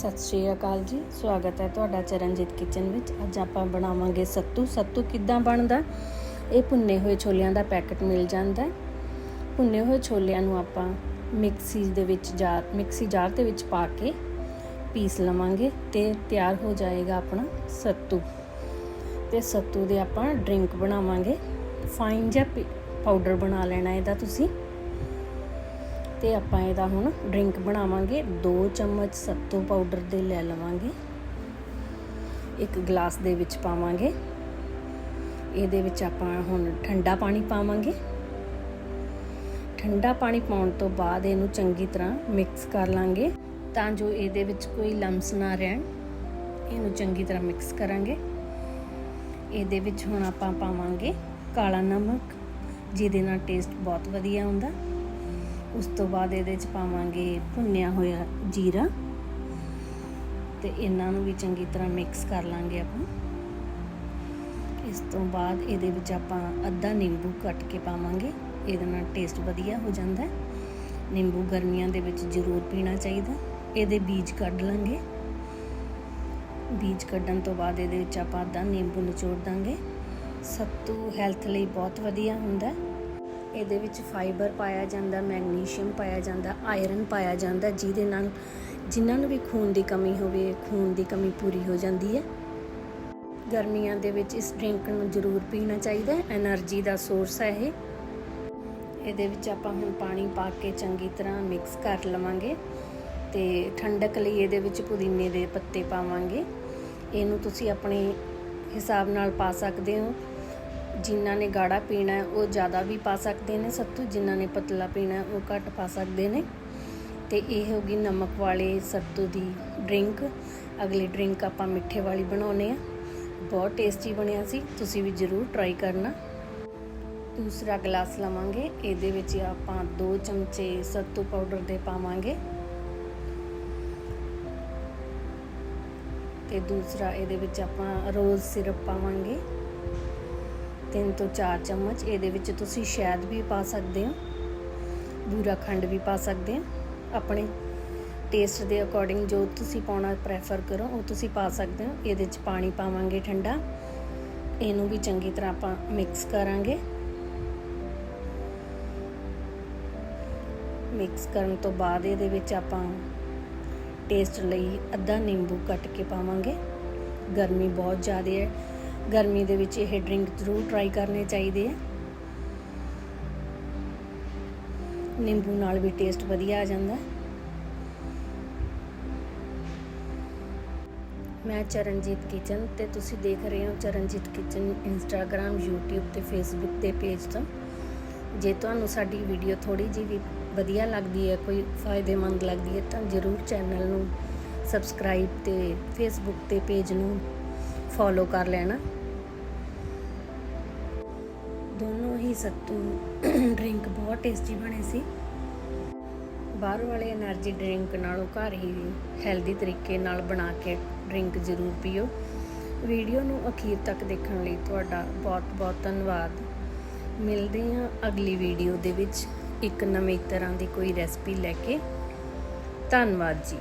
ਸਤਿ ਸ਼੍ਰੀ ਅਕਾਲ ਜੀ। ਸਵਾਗਤ ਹੈ ਤੁਹਾਡਾ ਚਰਨਜੀਤ ਕਿਚਨ ਵਿੱਚ। ਅੱਜ ਆਪਾਂ ਬਣਾਵਾਂਗੇ ਸੱਤੂ। ਸੱਤੂ ਕਿੱਦਾਂ ਬਣਦਾ? ਇਹ ਭੁੰਨੇ ਹੋਏ ਛੋਲਿਆਂ ਦਾ ਪੈਕੇਟ ਮਿਲ ਜਾਂਦਾ ਹੈ। ਭੁੰਨੇ ਹੋਏ ਛੋਲਿਆਂ ਨੂੰ ਆਪਾਂ ਮਿਕਸੀ ਦੇ ਵਿੱਚ ਜਾਰ ਮਿਕਸੀ ਜਾਰ ਦੇ ਵਿੱਚ ਪਾ ਕੇ ਪੀਸ ਲਵਾਂਗੇ ਤੇ ਤਿਆਰ ਹੋ ਜਾਏਗਾ ਆਪਣਾ ਸੱਤੂ। ਤੇ ਸੱਤੂ ਦੇ ਆਪਾਂ ਡਰਿੰਕ ਬਣਾਵਾਂਗੇ। ਫਾਈਨ ਜਿਹਾ ਪਾਊਡਰ ਬਣਾ ਲੈਣਾ ਇਹਦਾ ਤੁਸੀਂ। ਤੇ ਆਪਾਂ ਇਹਦਾ ਹੁਣ ਡਰਿੰਕ ਬਣਾਵਾਂਗੇ। 2 ਚਮਚ ਸੱਤੂ ਪਾਊਡਰ ਦੇ ਲੈ ਲਵਾਂਗੇ। ਇੱਕ ਗਲਾਸ ਦੇ ਵਿੱਚ ਪਾਵਾਂਗੇ। ਇਹਦੇ ਵਿੱਚ ਆਪਾਂ ਹੁਣ ਠੰਡਾ ਪਾਣੀ ਪਾਵਾਂਗੇ। ਠੰਡਾ ਪਾਣੀ ਪਾਉਣ ਤੋਂ ਬਾਅਦ ਇਹਨੂੰ ਚੰਗੀ ਤਰ੍ਹਾਂ ਮਿਕਸ ਕਰ ਲਾਂਗੇ। ਤਾਂ ਜੋ ਇਹਦੇ ਵਿੱਚ ਕੋਈ ਲੰਮਸ ਨਾ ਰਹਿਣ, ਇਹਨੂੰ ਚੰਗੀ ਤਰ੍ਹਾਂ ਮਿਕਸ ਕਰਾਂਗੇ। ਇਹਦੇ ਵਿੱਚ ਹੁਣ ਆਪਾਂ ਪਾਵਾਂਗੇ ਕਾਲਾ ਨਮਕ, ਜਿਹਦੇ ਨਾਲ ਟੇਸਟ ਬਹੁਤ ਵਧੀਆ ਹੁੰਦਾ ਉਸ ਤੋਂ ਬਾਅਦ ਇਹਦੇ ਚ ਪਾਵਾਂਗੇ ਭੁੰਨਿਆ ਹੋਇਆ ਜੀਰਾ ਤੇ ਇਹਨਾਂ ਨੂੰ ਵੀ ਚੰਗੀ ਤਰ੍ਹਾਂ ਮਿਕਸ ਕਰ ਲਾਂਗੇ ਆਪਾਂ। ਇਸ ਤੋਂ ਬਾਅਦ ਇਹਦੇ ਵਿੱਚ ਆਪਾਂ ਅੱਧਾ ਨਿੰਬੂ ਕੱਟ ਕੇ ਪਾਵਾਂਗੇ, ਇਹਦੇ ਨਾਲ ਟੇਸਟ ਵਧੀਆ ਹੋ ਜਾਂਦਾ ਹੈ। ਨਿੰਬੂ ਗਰਮੀਆਂ ਦੇ ਵਿੱਚ ਜ਼ਰੂਰ ਪੀਣਾ ਚਾਹੀਦਾ ਇਹਦੇ ਬੀਜ ਕੱਢ ਲਾਂਗੇ। ਬੀਜ ਕੱਢਣ ਤੋਂ ਬਾਅਦ ਇਹਦੇ ਵਿੱਚ ਆਪਾਂ ਅੱਧਾ ਨਿੰਬੂ ਨਿਚੋੜ ਦਾਂਗੇ। ਸੱਤੂ ਹੈਲਥ ਲਈ ਬਹੁਤ ਵਧੀਆ ਹੁੰਦਾ ਹੈ। ਇਹਦੇ ਵਿੱਚ ਫਾਈਬਰ ਪਾਇਆ ਜਾਂਦਾ ਮੈਗਨੀਸ਼ੀਅਮ ਪਾਇਆ ਜਾਂਦਾ ਆਇਰਨ ਪਾਇਆ ਜਾਂਦਾ, ਜਿਹਦੇ ਨਾਲ ਜਿਨ੍ਹਾਂ ਨੂੰ ਵੀ ਖੂਨ ਦੀ ਕਮੀ ਹੋਵੇ, ਖੂਨ ਦੀ ਕਮੀ ਪੂਰੀ ਹੋ ਜਾਂਦੀ ਹੈ। ਗਰਮੀਆਂ ਦੇ ਵਿੱਚ ਇਸ ਡਰਿੰਕ ਨੂੰ ਜ਼ਰੂਰ ਪੀਣਾ ਚਾਹੀਦਾ ਹੈ એનર્ਜੀ ਦਾ ਸੋਰਸ ਹੈ ਇਹ। ਇਹਦੇ ਵਿੱਚ ਆਪਾਂ ਹੁਣ ਪਾਣੀ ਪਾ ਕੇ ਚੰਗੀ ਤਰ੍ਹਾਂ ਮਿਕਸ ਕਰ ਲਵਾਂਗੇ ਤੇ ਠੰਡਕ ਲਈ ਇਹਦੇ ਵਿੱਚ ਪੁਦੀਨੇ ਦੇ ਪੱਤੇ ਪਾਵਾਂਗੇ। ਇਹਨੂੰ ਤੁਸੀਂ ਆਪਣੇ ਹਿਸਾਬ ਨਾਲ ਪਾ ਸਕਦੇ ਹੋ। ਜਿਨ੍ਹਾਂ ਨੇ ਗਾੜਾ ਪੀਣਾ ਉਹ ਜ਼ਿਆਦਾ ਵੀ ਪਾ ਸਕਦੇ ਨੇ। ਸੱਤੂ ਜਿਨ੍ਹਾਂ ਨੇ ਪਤਲਾ ਪੀਣਾ ਉਹ ਘੱਟ ਪਾ ਸਕਦੇ ਨੇ। ਤੇ ਇਹ ਹੋ ਗਈ ਨਮਕ ਵਾਲੇ ਸੱਤੂ ਦੀ ਡਰਿੰਕ। ਅਗਲੀ ਡਰਿੰਕ ਆਪਾਂ ਮਿੱਠੇ ਵਾਲੀ ਬਣਾਉਨੇ ਆ ਬਹੁਤ ਟੇਸਟੀ ਬਣਿਆ ਸੀ। ਤੁਸੀਂ ਵੀ ਜ਼ਰੂਰ ਟਰਾਈ ਕਰਨਾ। ਦੂਸਰਾ ਗਲਾਸ ਲਵਾਂਗੇ। ਇਹਦੇ ਵਿੱਚ ਆਪਾਂ 2 ਚਮਚੇ ਸੱਤੂ ਪਾਊਡਰ ਦੇ ਪਾਵਾਂਗੇ। ਤੇ ਦੂਸਰਾ ਇਹਦੇ ਵਿੱਚ ਆਪਾਂ ਰੋਜ਼ ਸਿਰਪ ਪਾਵਾਂਗੇ। 3 ਤੋਂ 4 ਚਮਚ, ਇਹਦੇ ਵਿੱਚ ਤੁਸੀਂ ਸ਼ਹਿਦ ਵੀ ਪਾ ਸਕਦੇ ਹੋ, ਬੂਰਾ ਖੰਡ ਵੀ ਪਾ ਸਕਦੇ ਹੋ। ਆਪਣੇ ਟੇਸਟ ਦੇ ਅਕੋਰਡਿੰਗ ਜੋ ਤੁਸੀਂ ਪਾਉਣਾ ਪ੍ਰੈਫਰ ਕਰੋ, ਉਹ ਤੁਸੀਂ ਪਾ ਸਕਦੇ ਹੋ। ਇਹਦੇ ਵਿੱਚ ਪਾਣੀ ਪਾਵਾਂਗੇ ਠੰਡਾ। ਇਹਨੂੰ ਵੀ ਚੰਗੀ ਤਰ੍ਹਾਂ ਆਪਾਂ ਮਿਕਸ ਕਰਾਂਗੇ। ਮਿਕਸ ਕਰਨ ਤੋਂ ਬਾਅਦ ਇਹਦੇ ਵਿੱਚ ਆਪਾਂ ਟੇਸਟ ਲਈ ਅੱਧਾ ਨਿੰਬੂ ਕੱਟ ਕੇ ਪਾਵਾਂਗੇ। ਗਰਮੀ ਬਹੁਤ ਜ਼ਿਆਦਾ ਹੈ। ਗਰਮੀ ਦੇ ਵਿੱਚ ਇਹ ਡਰਿੰਕ ਜ਼ਰੂਰ ਟਰਾਈ ਕਰਨੇ ਚਾਹੀਦੇ ਆ। ਨਿੰਬੂ ਨਾਲ ਵੀ ਟੇਸਟ ਵਧੀਆ ਆ ਜਾਂਦਾ। ਮੈਂ ਚਰਨਜੀਤ ਕਿਚਨ ਤੇ ਤੁਸੀਂ ਦੇਖ ਰਹੇ ਹੋ ਚਰਨਜੀਤ ਕਿਚਨ ਇੰਸਟਾਗ੍ਰam YouTube ਤੇ Facebook ਤੇ ਪੇਜ ਤੋਂ। ਜੇ ਤੁਹਾਨੂੰ ਸਾਡੀ ਵੀਡੀਓ ਥੋੜੀ ਜਿਹੀ ਵੀ ਵਧੀਆ ਲੱਗਦੀ ਹੈ, ਕੋਈ ਫਾਇਦੇਮੰਦ ਲੱਗਦੀ ਹੈ, ਤਾਂ ਜਰੂਰ ਚੈਨਲ ਨੂੰ ਸਬਸਕ੍ਰਾਈਬ ਤੇ Facebook ਤੇ ਪੇਜ ਨੂੰ ਫੋਲੋ ਕਰ ਲੈਣਾ। ਦੋਨੋਂ ਹੀ ਸੱਤੂ ਡਰਿੰਕ ਬਹੁਤ ਟੇਸਟੀ ਬਣੇ ਸੀ। ਬਾਹਰ ਵਾਲੇ એનર્ਜੀ ਡਰਿੰਕ ਨਾਲੋਂ ਘਰ ਹੀ ਹੈਲਦੀ ਤਰੀਕੇ ਨਾਲ ਬਣਾ ਕੇ ਡਰਿੰਕ ਜ਼ਰੂਰ ਪੀਓ। ਵੀਡੀਓ ਨੂੰ ਅਖੀਰ ਤੱਕ ਦੇਖਣ ਲਈ ਤੁਹਾਡਾ ਬਹੁਤ-ਬਹੁਤ ਧੰਨਵਾਦ। ਮਿਲਦੇ ਹਾਂ ਅਗਲੀ ਵੀਡੀਓ ਦੇ ਵਿੱਚ। ਇੱਕ ਨਵੀਂ ਤਰ੍ਹਾਂ ਦੀ ਕੋਈ ਰੈਸਪੀ ਲੈ ਕੇ। ਧੰਨਵਾਦ ਜੀ।